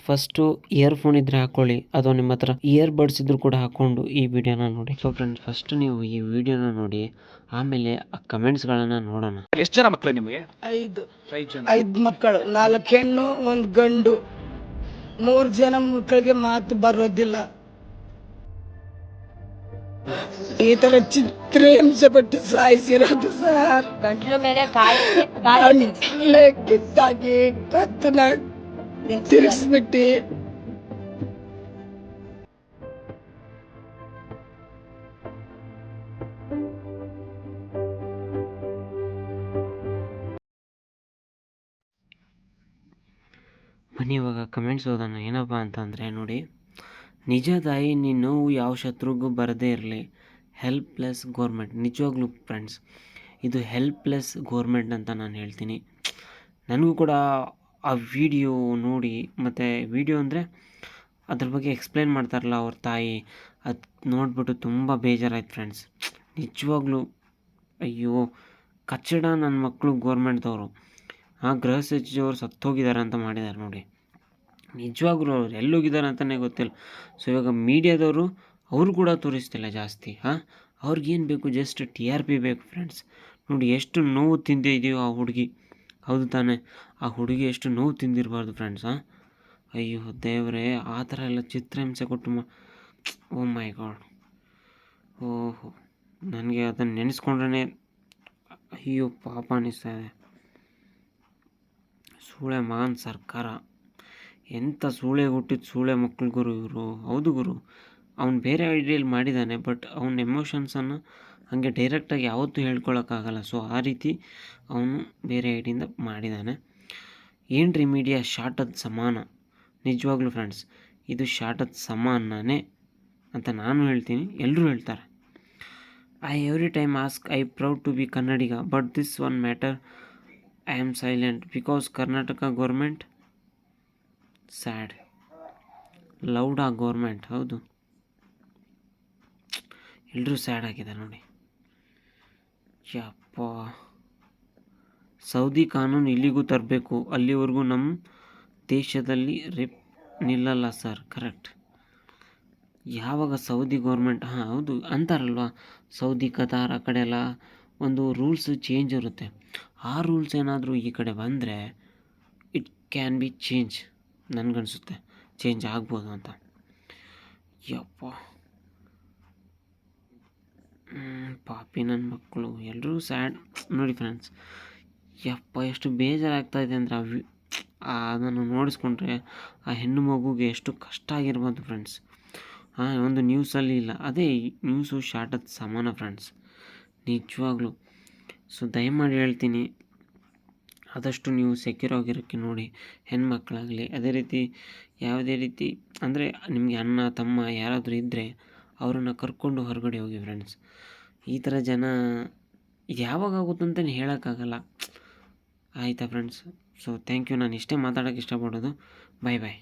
First earphone ಇದ್ರೆ ಹಾಕೊಳ್ಳಿ. ಅಥವಾ ನಿಮ್ಮ ಹತ್ರ ಇಯರ್ ಬಡ್ಸ್ ಇದ್ರು ಕೂಡ ಹಾಕೊಂಡು ಈ ವಿಡಿಯೋನ ನೋಡಿ. ಸೊ ಫ್ರೆಂಡ್ಸ್ ಫಸ್ಟ್ ನೀವು ಈ ವಿಡಿಯೋನ ನೋಡಿ ಆಮೇಲೆ ಆ ಕಮೆಂಟ್ಸ್ಗಳನ್ನು ನೋಡೋಣ. ಎಷ್ಟು ಜನ ಮಕ್ಕಳು ನಿಮಗೆ? ಐದು. ಐದು ಜನ. ಐದು ಮಕ್ಕಳು ನಾಲ್ಕು ಹೆಣ್ಣು ಒಂದು ಗಂಡು. ಮೂರು ಜನ ಮಕ್ಕಳಿಗೆ ಮಾತು ಬರೋದಿಲ್ಲ. ಈ ತರ ಚಿತ್ರ ಹಿಂಸೆ ಪಟ್ಟು ಸಾಯಿಸಿರೋದು ಸರ್. ಗಂಟ್ಲು ಮೇಲೆ ಕಾಯಿ ಕಿತ್ತಾಗಿ ಕತ್ತನ ಬನ್ನಿ, ಇವಾಗ ಕಮೆಂಟ್ಸ್ ಓದೋಣ. ಏನಪ್ಪ ಅಂತಂದರೆ ನೋಡಿ, ನಿಜ ತಾಯಿ, ನಿನ್ನ ನೋವು ಯಾವ ಶತ್ರುಗೂ ಬರದೇ ಇರಲಿ. ಹೆಲ್ಪ್ಲೆಸ್ ಗೋರ್ಮೆಂಟ್ ನಿಜವಾಗ್ಲೂ ಫ್ರೆಂಡ್ಸ್ ಇದು ಹೆಲ್ಪ್ಲೆಸ್ ಗೋರ್ಮೆಂಟ್ ಅಂತ ನಾನು ಹೇಳ್ತೀನಿ. ನನಗೂ ಕೂಡ ಆ ವಿಡಿಯೋ ನೋಡಿ, ಮತ್ತು ವಿಡಿಯೋ ಅಂದರೆ ಅದ್ರ ಬಗ್ಗೆ ಎಕ್ಸ್ಪ್ಲೇನ್ ಮಾಡ್ತಾರಲ್ಲ ಅವ್ರ ತಾಯಿ. ಅದು ನೋಡಿಬಿಟ್ಟು ತುಂಬ ಬೇಜಾರಾಯ್ತು ಫ್ರೆಂಡ್ಸ್ ನಿಜವಾಗ್ಲೂ, ಅಯ್ಯೋ, ಕಚ್ಚಡ ನನ್ನ ಮಕ್ಕಳು ಗೋರ್ಮೆಂಟ್ದವರು ಆ ಗೃಹ ಸಚಿವರು ಸತ್ತೋಗಿದ್ದಾರೆ ಅಂತ ಮಾಡಿದ್ದಾರೆ ನೋಡಿ. ನಿಜವಾಗ್ಲೂ ಅವ್ರು ಎಲ್ಲೋಗಿದ್ದಾರೆ ಅಂತಲೇ ಗೊತ್ತಿಲ್ಲ. ಸೊ ಇವಾಗ ಮೀಡಿಯಾದವರು ಅವರು ಕೂಡ ತೋರಿಸ್ತಿಲ್ಲ ಜಾಸ್ತಿ, ಹಾಂ? ಅವ್ರಿಗೇನು ಬೇಕು? ಜಸ್ಟ್ ಟಿ ಆರ್ ಪಿ ಬೇಕು ಫ್ರೆಂಡ್ಸ್ ನೋಡಿ, ಎಷ್ಟು ನೋವು ತಿಂದಿದೆಯೋ ಆ ಹುಡುಗಿ. ಹೌದು ತಾನೇ. ಆ ಹುಡುಗಿ ಎಷ್ಟು ನೋವು ತಿಂದಿರಬಾರ್ದು ಫ್ರೆಂಡ್ಸ್ ಅಯ್ಯೋ ದೇವರೇ, ಆ ಥರ ಎಲ್ಲ ಚಿತ್ರಹಿಂಸೆ ಕೊಟ್ಟು ಮಾ ಓ ಮೈ ಗಾಡ್ ಓಹೋ, ನನಗೆ ಅದನ್ನು ನೆನೆಸ್ಕೊಂಡ್ರೆ ಅಯ್ಯೋ ಪಾಪ ಅನ್ನಿಸ್ತಾ ಇದೆ. ಸೂಳೆ ಮಗನ ಸರ್ಕಾರ. ಎಂಥ ಸೂಳೆ ಹುಟ್ಟಿದ ಸೂಳೆ ಮಕ್ಕಳು ಗುರು ಇವರು. ಹೌದು ಗುರು, ಅವ್ನು ಬೇರೆ ಐಡಿಯಲ್ಲಿ ಮಾಡಿದ್ದಾನೆ ಬಟ್ ಅವನ ಎಮೋಷನ್ಸನ್ನು ಹಾಗೆ ಡೈರೆಕ್ಟಾಗಿ ಯಾವತ್ತೂ ಹೇಳ್ಕೊಳಕ್ಕಾಗಲ್ಲ. ಸೊ ಆ ರೀತಿ ಅವನು ಬೇರೆ ಐಡಿಯಿಂದ ಮಾಡಿದ್ದಾನೆ ಏನು ಮೀಡಿಯಾ ಶಾರ್ಟದ ಸಮಾನ? ನಿಜವಾಗ್ಲೂ ಫ್ರೆಂಡ್ಸ್ ಇದು ಶಾರ್ಟದ ಸಮಾನನೇ ಅಂತ ನಾನು ಹೇಳ್ತೀನಿ. ಎಲ್ಲರೂ ಹೇಳ್ತಾರೆ. I every time ask I proud to be Kannadiga but this one matter I am silent because Karnataka government sad loud ಆ ಗೌರ್ಮೆಂಟ್ ಹೌದು. ಎಲ್ಲರೂ ಸ್ಯಾಡ್ ಆಗಿದೆ ನೋಡಿ. ಯಪ್ಪ. ಸೌದಿ ಕಾನೂನು ಇಲ್ಲಿಗೂ ತರಬೇಕು, ಅಲ್ಲಿವರೆಗೂ ನಮ್ಮ ದೇಶದಲ್ಲಿ ರಿಪ್ ನಿಲ್ಲಲ್ಲ ಸರ್, ಕರೆಕ್ಟ್. ಯಾವಾಗ ಸೌದಿ ಗೌರ್ಮೆಂಟ್, ಹಾಂ, ಹೌದು, ಅಂತಾರಲ್ವ? ಸೌದಿ ಕತಾರ್ ಆ ಕಡೆ ಎಲ್ಲ ಒಂದು ರೂಲ್ಸ್ ಚೇಂಜ್ ಇರುತ್ತೆ. ಆ ರೂಲ್ಸ್ ಏನಾದರೂ ಈ ಕಡೆ ಬಂದರೆ ಇಟ್ ಕ್ಯಾನ್ ಬಿ ಚೇಂಜ್, ನನಗನ್ಸುತ್ತೆ. ಚೇಂಜ್ ಆಗ್ಬೋದು ಅಂತ. ಯಪ್ಪ. ಪಾಪಿ ನನ್ನ ಮಕ್ಕಳು ಎಲ್ಲರೂ ಸ್ಯಾಡ್ ನೋಡಿ ಫ್ರೆಂಡ್ಸ್ ಯಪ್ಪ, ಎಷ್ಟು ಬೇಜಾರಾಗ್ತಾ ಇದೆ ಅಂದರೆ ಅವು ಅದನ್ನು ನೋಡಿಸ್ಕೊಂಡ್ರೆ ಆ ಹೆಣ್ಣು ಮಗುಗೆ ಎಷ್ಟು ಕಷ್ಟ ಆಗಿರ್ಬೋದು ಫ್ರೆಂಡ್ಸ್ ಹಾಂ ಒಂದು ನ್ಯೂಸಲ್ಲಿ ಇಲ್ಲ. ಅದೇ ನ್ಯೂಸು ನ್ಯೂಸು ಶಾರ್ಟದ ಸಮಾನ ಫ್ರೆಂಡ್ಸ್ ನಿಜವಾಗ್ಲೂ. ಸೊ ದಯಮಾಡಿ ಹೇಳ್ತೀನಿ, ಆದಷ್ಟು ನೀವು ಸೆಕ್ಯೂರ್ ಆಗಿರೋಕ್ಕೆ ನೋಡಿ. ಹೆಣ್ಮಕ್ಳಾಗಲಿ, ಅದೇ ರೀತಿ ಯಾವುದೇ ರೀತಿ, ಅಂದರೆ ನಿಮಗೆ ಅಣ್ಣ, ತಮ್ಮ ಯಾರಾದರೂ ಇದ್ದರೆ ಅವರನ್ನು ಕರ್ಕೊಂಡು ಹೊರಗಡೆ ಹೋಗಿ ಫ್ರೆಂಡ್ಸ್ ಈ ಥರ ಜನ ಯಾವಾಗ ಆಗುತ್ತಂತಲೇ ಹೇಳೋಕ್ಕಾಗಲ್ಲ. ಆಯಿತಾ ಫ್ರೆಂಡ್ಸ್ ಸೊ ಥ್ಯಾಂಕ್ ಯು ನಾನು ಇಷ್ಟೇ ಮಾತಾಡೋಕ್ಕೆ ಇಷ್ಟಪಡೋದು. ಬಾಯ್ ಬಾಯ್